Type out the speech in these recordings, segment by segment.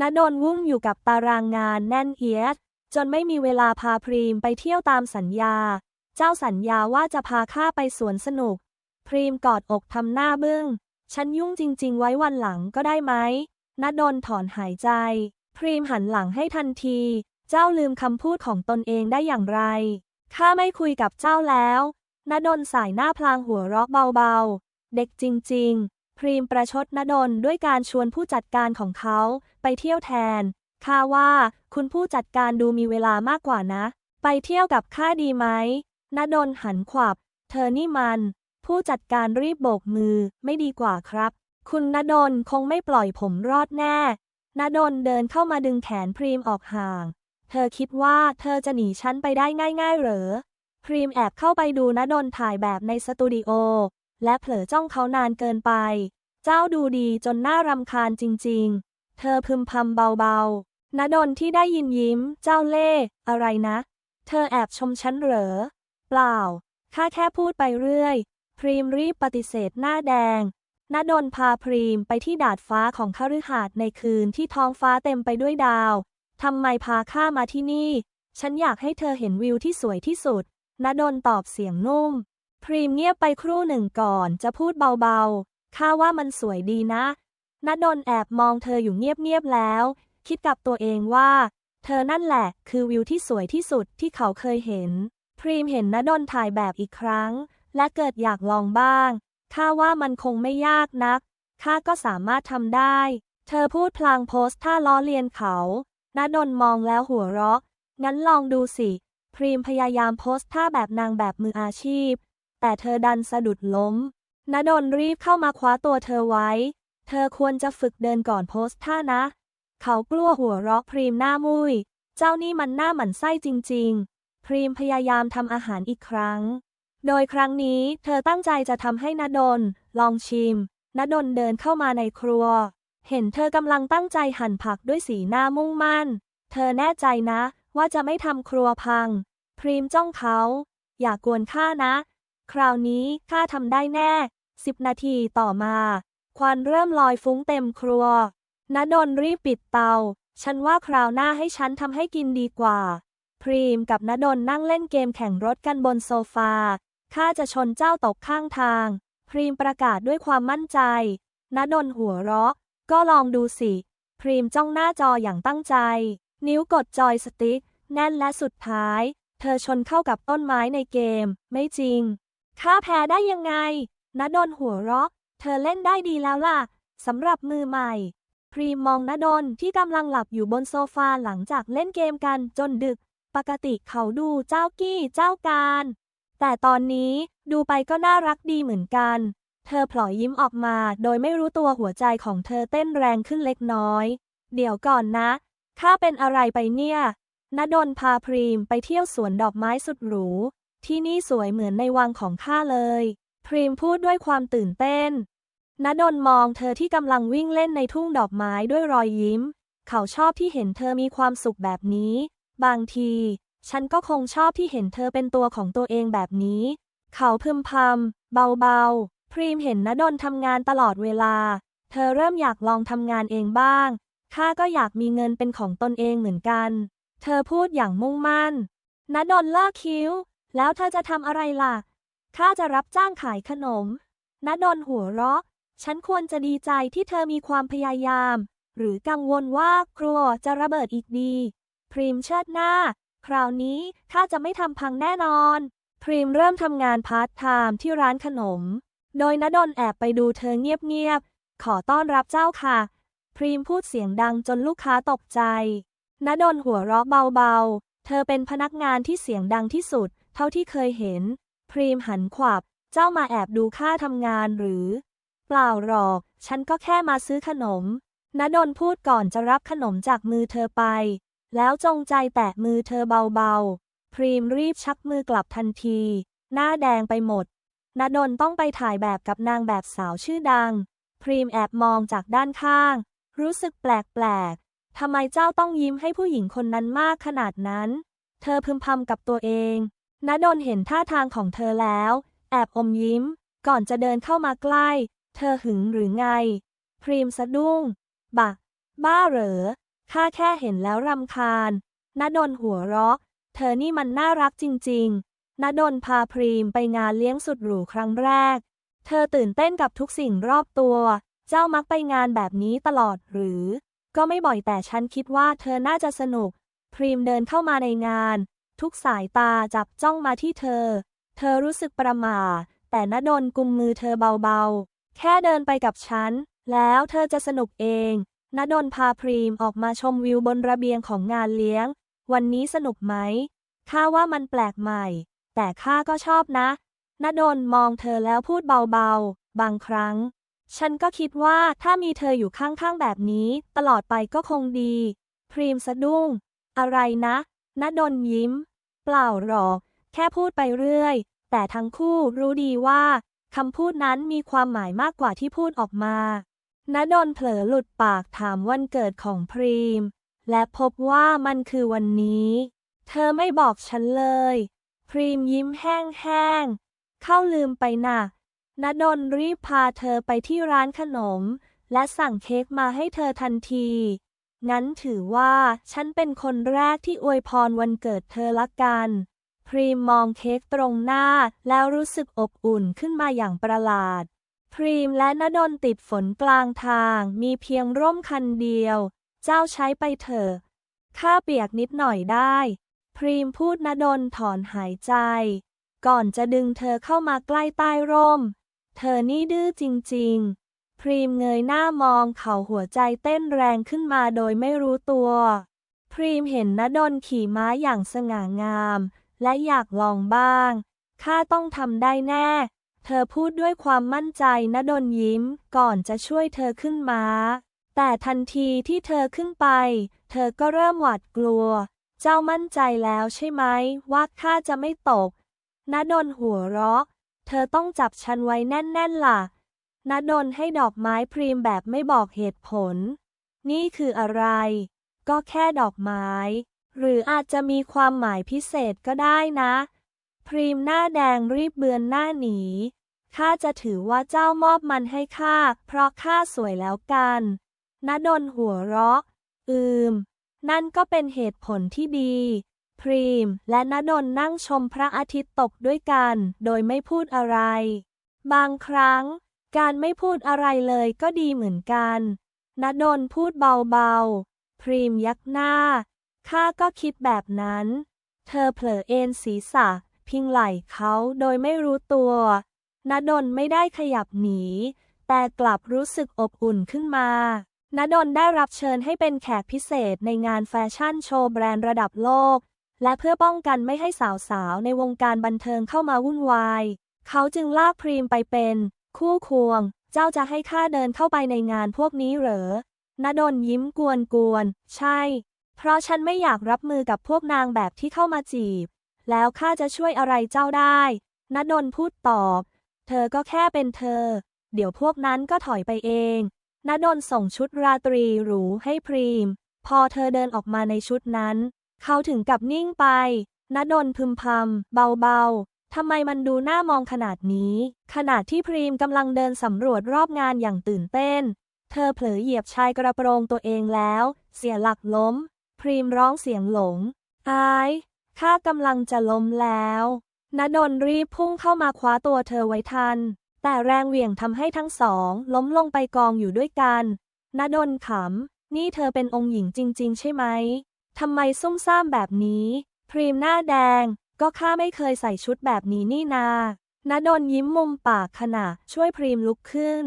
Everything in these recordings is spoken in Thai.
ณดลวุ่งอยู่กับตารางงานแน่นเอียด จนไม่มีเวลาพาพรีมไปเที่ยวตามสัญญา เจ้าสัญญาว่าจะพาข้าไปสวนสนุก พรีมกอดอกทำหน้าบึ้ง ฉันยุ่งจริง ๆ ไว้วันหลังก็ได้ไหมณดลถอนหายใจ พรีมหันหลังให้ทันที เจ้าลืมคำพูดของตนเองได้อย่างไร ข้าไม่คุยกับเจ้าแล้วณดลสายหน้าพลางหัวเราะเบาๆ เด็กจริงๆ พรีมประชดณดลด้วยการชวนผู้จัดการของเขาไปเที่ยวแทนข้าว่าคุณผู้จัดการดูมีเวลามากกว่านะ ไปเที่ยวกับข้าดีไหมณดลหันขวับ เธอนี่มัน ผู้จัดการรีบโบกมือไม่ดีกว่าครับ คุณณดลคงไม่ปล่อยผมรอดแน่ณดลเดินเข้ามาดึงแขนพรีมออกห่าง เธอคิดว่าเธอจะหนีฉันไปได้ง่าย ๆ เหรอ พรีมแอบเข้าไปดูณดลถ่ายแบบในสตูดิโอ และเผลอจ้องเขานานเกินไป เจ้าดูดีจนน่ารำคาญจริงๆ เธอพึมพำเบาๆณดลที่ได้ยินยิ้ม เจ้าเล่อะไรนะ เธอแอบชมฉันเหรอ เปล่า ข้าแค่พูดไปเรื่อย พรีมรีบปฏิเสธหน้าแดงณดลพาพรีมไปที่ดาดฟ้าของคฤหาสน์ในคืนที่ท้องฟ้าเต็มไปด้วยดาว ทำไมพาข้ามาที่นี่ ฉันอยากให้เธอเห็นวิวที่สวยที่สุดณดลตอบเสียงนุ่ม พรีมเงียบไปครู่หนึ่งก่อนจะพูดเบาๆ ข้าว่ามันสวยดีนะณดลแอบมองเธออยู่เงียบๆแล้ว คิดกับตัวเองว่า เธอนั่นแหละ คือวิวที่สวยที่สุดที่เขาเคยเห็น พรีมเห็นณดลถ่ายแบบอีกครั้ง และเกิดอยากลองบ้างข้าว่ามันคงไม่ยากนักข้าก็สามารถทำได้ เธอพูดพลางโพสท่าล้อเลียนเขาณดลมองแล้วหัวเราะ งั้นลองดูสิ พรีมพยายามโพสท่าแบบนางแบบมืออาชีพ แต่เธอดันสะดุดล้ม ณดลรีบเข้ามาคว้าตัวเธอไว้ เธอควรจะฝึกเดินก่อนโพสท่านะ เขากลัวหัวเราะพรีมหน้ามุยเจ้านี่มันหน้าหมันไส้จริง ๆ พรีมพยายามทำอาหารอีกครั้ง โดยครั้งนี้เธอตั้งใจจะทำให้ณดลลองชิมณดลเดินเข้ามาในครัว เห็นเธอกำลังตั้งใจหั่นผักด้วยสีหน้ามุ่งมั่น เธอแน่ใจนะว่าจะไม่ทำครัวพัง พรีมจ้องเขา อย่ากวนข้านะ คราวนี้ข้าทำได้แน่ สิบนาทีต่อมา ควันเริ่มลอยฟุ้งเต็มครัวณดลรีบปิดเตา ฉันว่าคราวหน้าให้ฉันทำให้กินดีกว่า พรีมกับณดลนั่งเล่นเกมแข่งรถกันบนโซฟา ข้าจะชนเจ้าตกข้างทาง พรีมประกาศด้วยความมั่นใจณดลหัวเราะ ก็ลองดูสิ พรีมจ้องหน้าจออย่างตั้งใจ นิ้วกดจอยสติ๊ก แน่นและสุดท้าย เธอชนเข้ากับต้นไม้ในเกม ไม่จริง ข้าแพ้ได้ยังไง ณดลหัวเราะ เธอเล่นได้ดีแล้วล่ะสำหรับมือใหม่ พรีมมองณดลที่กำลังหลับอยู่บนโซฟาหลังจากเล่นเกมกันจนดึก ปกติเขาดูเจ้ากี้เจ้าการ แต่ตอนนี้ดูไปก็น่ารักดีเหมือนกัน เธอพลอยยิ้มออกมาโดยไม่รู้ตัวหัวใจของเธอเต้นแรงขึ้นเล็กน้อย เดี๋ยวก่อนนะข้าเป็นอะไรไปเนี่ยณดลพาพรีมไปเที่ยวสวนดอกไม้สุดหรู ที่นี่สวยเหมือนในวังของข้าเลย พรีมพูดด้วยความตื่นเต้นณดลมองเธอที่กำลังวิ่งเล่นในทุ่งดอกไม้ด้วยรอยยิ้ม เขาชอบที่เห็นเธอมีความสุขแบบนี้ บางที ฉันก็คงชอบที่เห็นเธอเป็นตัวของตัวเองแบบนี้ เขาพึมพำเบาๆ พรีมเห็นณดลทำงานตลอดเวลา เธอเริ่มอยากลองทำงานเองบ้าง ข้าก็อยากมีเงินเป็นของตนเองเหมือนกัน เธอพูดอย่างมุ่งมั่นณดลเลิกคิ้ว แล้วเธอจะทำอะไรล่ะ ข้าจะรับจ้างขายขนมณดลหัวเราะ ฉันควรจะดีใจที่เธอมีความพยายาม หรือกังวลว่าครัวจะระเบิดอีกดี พรีมเชิดหน้า คราวนี้ข้าจะไม่ทำพังแน่นอน พรีมเริ่มทำงานพาร์ทไทม์ที่ร้านขนม โดยณดลแอบไปดูเธอเงียบๆ ขอต้อนรับเจ้าค่ะ พรีมพูดเสียงดังจนลูกค้าตกใจณดลหัวเราะเบาๆ เธอเป็นพนักงานที่เสียงดังที่สุด เท่าที่เคยเห็น พรีมหันขวับ เจ้ามาแอบดูข้าทำงานหรือ เปล่าหรอก ฉันก็แค่มาซื้อขนมณดลพูดก่อนจะรับขนมจากมือเธอไป แล้วจงใจแตะมือเธอเบาๆ พรีมรีบชักมือกลับทันที หน้าแดงไปหมดณดลต้องไปถ่ายแบบกับนางแบบสาวชื่อดัง พรีมแอบมองจากด้านข้าง รู้สึกแปลกๆทำไมเจ้าต้องยิ้มให้ผู้หญิงคนนั้นมากขนาดนั้น เธอพึมพำกับตัวเอง ณดลเห็นท่าทางของเธอแล้ว แอบอมยิ้ม ก่อนจะเดินเข้ามาใกล้ เธอหึงหรือไง พรีมสะดุ้งบะบ้าเหรอ ข้าแค่เห็นแล้วรำคาญณดลหัวเราะ เธอนี่มันน่ารักจริง ๆณดลพาพรีมไปงานเลี้ยงสุดหรูครั้งแรก เธอตื่นเต้นกับทุกสิ่งรอบตัว เจ้ามักไปงานแบบนี้ตลอดหรือ ก็ไม่บ่อยแต่ฉันคิดว่าเธอน่าจะสนุก พรีมเดินเข้ามาในงาน ทุกสายตาจับจ้องมาที่เธอ เธอรู้สึกประหม่า แต่ณดลกุมมือเธอเบาๆ แค่เดินไปกับฉัน แล้วเธอจะสนุกเองณดลพาพรีมออกมาชมวิวบนระเบียงของงานเลี้ยง วันนี้สนุกไหมข้าว่ามันแปลกใหม่ แต่ข้าก็ชอบนะณดลมองเธอแล้วพูดเบาๆ บางครั้ง ฉันก็คิดว่าถ้ามีเธออยู่ข้างๆแบบนี้ ตลอดไปก็คงดี พรีมสะดุ้ง อะไรนะ ณดลยิ้ม เปล่าหรอก แค่พูดไปเรื่อย แต่ทั้งคู่รู้ดีว่าคำพูดนั้นมีความหมายมากกว่าที่พูดออกมาณดลเผลอหลุดปากถามวันเกิดของพรีม และพบว่ามันคือวันนี้ เธอไม่บอกฉันเลย พรีมยิ้มแห้งๆ เข้าลืมไปนะณดลรีบพาเธอไปที่ร้านขนม และสั่งเค้กมาให้เธอทันที งั้นถือว่า ฉันเป็นคนแรกที่อวยพรวันเกิดเธอละกัน พรีมมองเค้กตรงหน้าแล้วรู้สึกอบอุ่นขึ้นมาอย่างประหลาด พรีมและณดลติดฝนกลางทางมีเพียงร่มคันเดียว เจ้าใช้ไปเถอะข้าเปียกนิดหน่อยได้ พรีมพูดณดลถอนหายใจ ก่อนจะดึงเธอเข้ามาใกล้ใต้ร่ม เธอนี่ดื้อจริง ๆ พรีมเงยหน้ามองเขาหัวใจเต้นแรงขึ้นมาโดยไม่รู้ตัว พรีมเห็นณดลขี่ม้าอย่างสง่างาม และอยากลองบ้าง ข้าต้องทำได้แน่ เธอพูดด้วยความมั่นใจณดลยิ้มก่อนจะช่วยเธอขึ้นม้า แต่ทันทีที่เธอขึ้นไป เธอก็เริ่มหวาดกลัว เจ้ามั่นใจแล้วใช่ไหมว่าข้าจะไม่ตกณดลหัวเราะ เธอต้องจับฉันไว้แน่นๆล่ะ ณดลให้ดอกไม้พรีมแบบไม่บอกเหตุผล นี่คืออะไร ก็แค่ดอกไม้ หรืออาจจะมีความหมายพิเศษก็ได้นะ พรีมหน้าแดงรีบเบือนหน้าหนีข้าจะถือว่าเจ้ามอบมันให้ข้า เพราะข้าสวยแล้วกันณดลหัวเราะ อืม นั่นก็เป็นเหตุผลที่ดี พรีมและณดลนั่งชมพระอาทิตย์ตกด้วยกัน โดยไม่พูดอะไร บางครั้ง การไม่พูดอะไรเลยก็ดีเหมือนกันณดลพูดเบาๆ พรีมยักหน้า ข้าก็คิดแบบนั้น เธอเผลอเอนศีรษะ พิงไหล่เขาโดยไม่รู้ตัวณดลไม่ได้ขยับหนี แต่กลับรู้สึกอบอุ่นขึ้นมาณดลได้รับเชิญให้เป็นแขกพิเศษในงานแฟชั่นโชว์แบรนด์ระดับโลก และเพื่อป้องกันไม่ให้สาวๆ ในวงการบันเทิงเข้ามาวุ่นวาย เขาจึงลากพรีมไปเป็น คู่ควง เจ้าจะให้ข้าเดินเข้าไปในงานพวกนี้เหรอ ณดลยิ้มกวนกวนๆใช่ เพราะฉันไม่อยากรับมือกับพวกนางแบบที่เข้ามาจีบ แล้วข้าจะช่วยอะไรเจ้าได้ณดลพูดตอบ เธอก็แค่เป็นเธอ เดี๋ยวพวกนั้นก็ถอยไปเองณดลส่งชุดราตรีหรูให้พรีม พอเธอเดินออกมาในชุดนั้น เขาถึงกับนิ่งไปณดลพึมพำเบาๆ ทำไมมันดูน่ามองขนาดนี้ ขณะที่พรีมกำลังเดินสำรวจรอบงานอย่างตื่นเต้น เธอเผลอเหยียบชายกระโปรงตัวเองแล้ว เสียหลักล้ม พรีมร้องเสียงหลง อายข้ากำลังจะล้มแล้วณดลรีบพุ่งเข้ามาคว้าตัวเธอไว้ทัน แต่แรงเหวี่ยงทำให้ทั้งสอง ล้มลงไปกองอยู่ด้วยกันณดลขำ นี่เธอเป็นองค์หญิงจริง ๆ ใช่ไหมทำไมซุ่มซ่ามแบบนี้ พรีมหน้าแดง ก็ข้าไม่เคยใส่ชุดแบบนี้นี่นาณดลยิ้มมุมปากขณะช่วยพรีมลุกขึ้น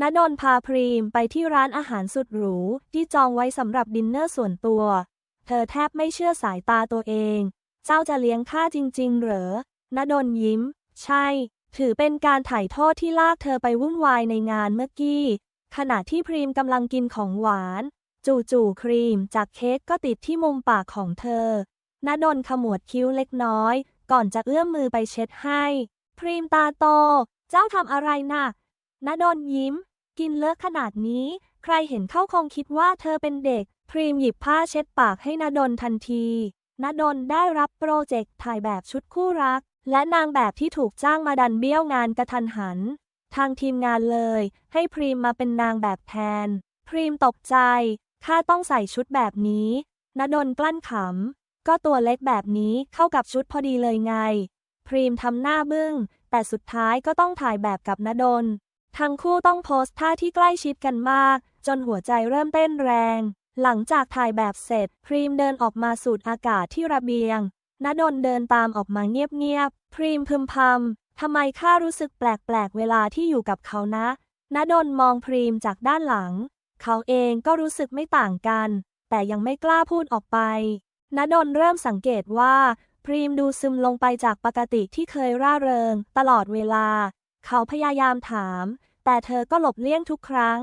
ณดลพาพรีมไปที่ร้านอาหารสุดหรู ที่จองไว้สำหรับดินเนอร์ส่วนตัว เธอแทบไม่เชื่อสายตาตัวเอง เจ้าจะเลี้ยงข้าจริง ๆ เหรอณดลยิ้ม ใช่ ถือเป็นการถ่ายโทษที่ลากเธอไปวุ่นวายในงานเมื่อกี้ ขณะที่พรีมกำลังกินของหวาน จู่ๆครีมจากเค้กก็ติดที่มุมปากของเธอ ณดลขมวดคิ้วเล็กน้อย ก่อนจะเอื้อมมือไปเช็ดให้ พรีมตาโต เจ้าทำอะไรนะ่ะณดลยิ้ม กินเลอะขนาดนี้ ใครเห็นเข้าคงคิดว่าเธอเป็นเด็ก พรีมหยิบผ้าเช็ดปากให้ณดลทันทีณดลได้รับโปรเจกต์ถ่ายแบบชุดคู่รัก และนางแบบที่ถูกจ้างมาดันเบี้ยวงานกระทันหัน ทางทีมงานเลย ให้พรีมมาเป็นนางแบบแทน พรีมตกใจข้าต้องใส่ชุดแบบนี้ณดลกลั้นขำ ก็ตัวเล็กแบบนี้เข้ากับชุดพอดีเลยไง พรีมทำหน้าบึ้ง แต่สุดท้ายก็ต้องถ่ายแบบกับณดล ทั้งคู่ต้องโพสท่าที่ใกล้ชิดกันมาก จนหัวใจเริ่มเต้นแรง หลังจากถ่ายแบบเสร็จ พรีมเดินออกมาสูดอากาศที่ระเบียงณดลเดินตามออกมาเงียบๆ พรีมพึมพำทำไมข้ารู้สึกแปลกๆ เวลาที่อยู่กับเขานะณดลมองพรีมจากด้านหลัง เขาเองก็รู้สึกไม่ต่างกัน แต่ยังไม่กล้าพูดออกไป ณดลเริ่มสังเกตว่า พรีมดูซึมลงไปจากปกติที่เคยร่าเริง ตลอดเวลา เขาพยายามถาม แต่เธอก็หลบเลี่ยงทุกครั้ง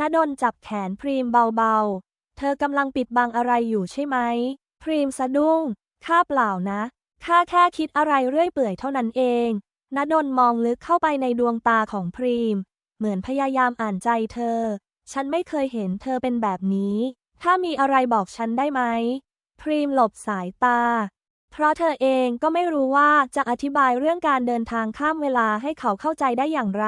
ณดลจับแขนพรีมเบาๆ เธอกำลังปิดบังอะไรอยู่ใช่ไหม พรีมสะดุ้ง ข้าเปล่านะ ข้าแค่คิดอะไรเรื่อยเปื่อยเท่านั้นเองณดลมองลึกเข้าไปในดวงตาของพรีม เหมือนพยายามอ่านใจเธอ ฉันไม่เคยเห็นเธอเป็นแบบนี้ ถ้ามีอะไรบอกฉันได้ไหม พรีมหลบสายตา เพราะเธอเองก็ไม่รู้ว่าจะอธิบายเรื่องการเดินทางข้ามเวลาให้เขาเข้าใจได้อย่างไร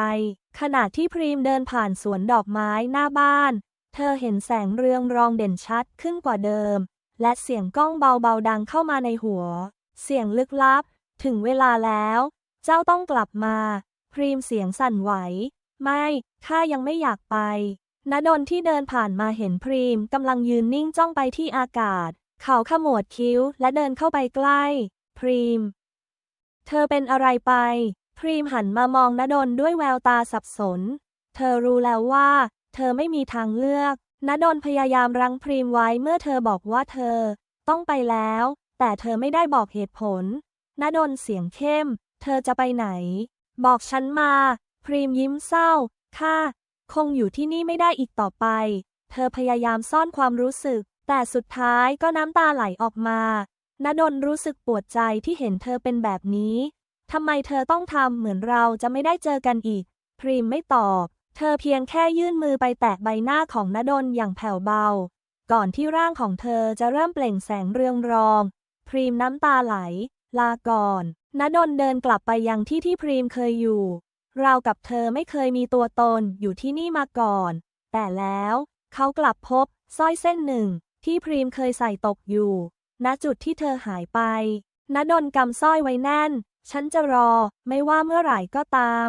ขณะที่พรีมเดินผ่านสวนดอกไม้หน้าบ้าน เธอเห็นแสงเรืองรองเด่นชัดขึ้นกว่าเดิม และเสียงก้องเบาๆดังเข้ามาในหัว เสียงลึกลับ ถึงเวลาแล้ว เจ้าต้องกลับมา พรีมเสียงสั่นไหว ไม่ข้ายังไม่อยากไปณดลที่เดินผ่านมาเห็นพรีมกำลังยืนนิ่งจ้องไปที่อากาศ เขาขมวดคิ้วและเดินเข้าไปใกล้ พรีม เธอเป็นอะไรไป พรีมหันมามองณดลด้วยแววตาสับสน เธอรู้แล้วว่า เธอไม่มีทางเลือกณดลพยายามรั้งพรีมไว้เมื่อเธอบอกว่าเธอ ต้องไปแล้ว แต่เธอไม่ได้บอกเหตุผลณดลเสียงเข้ม เธอจะไปไหน บอกฉันมา พรีมยิ้มเศร้า ค่ะ คงอยู่ที่นี่ไม่ได้อีกต่อไป เธอพยายามซ่อนความรู้สึก แต่สุดท้ายก็น้ำตาไหลออกมาณดลรู้สึกปวดใจที่เห็นเธอเป็นแบบนี้ ทำไมเธอต้องทำเหมือนเราจะไม่ได้เจอกันอีก พรีมไม่ตอบ เธอเพียงแค่ยื่นมือไปแตะใบหน้าของณดลอย่างแผ่วเบา ก่อนที่ร่างของเธอจะเริ่มเปล่งแสงเรืองรอง พรีมน้ำตาไหล ลาก่อนณดลเดินกลับไปยังที่ที่พรีมเคยอยู่ เรากับเธอไม่เคยมีตัวตนอยู่ที่นี่มาก่อน แต่แล้ว เขากลับพบสร้อยเส้นหนึ่ง ที่พรีมเคยใส่ตกอยู่ ณจุดที่เธอหายไปณดนกำสร้อยไว้แน่น ฉันจะรอ ไม่ว่าเมื่อไหร่ก็ตาม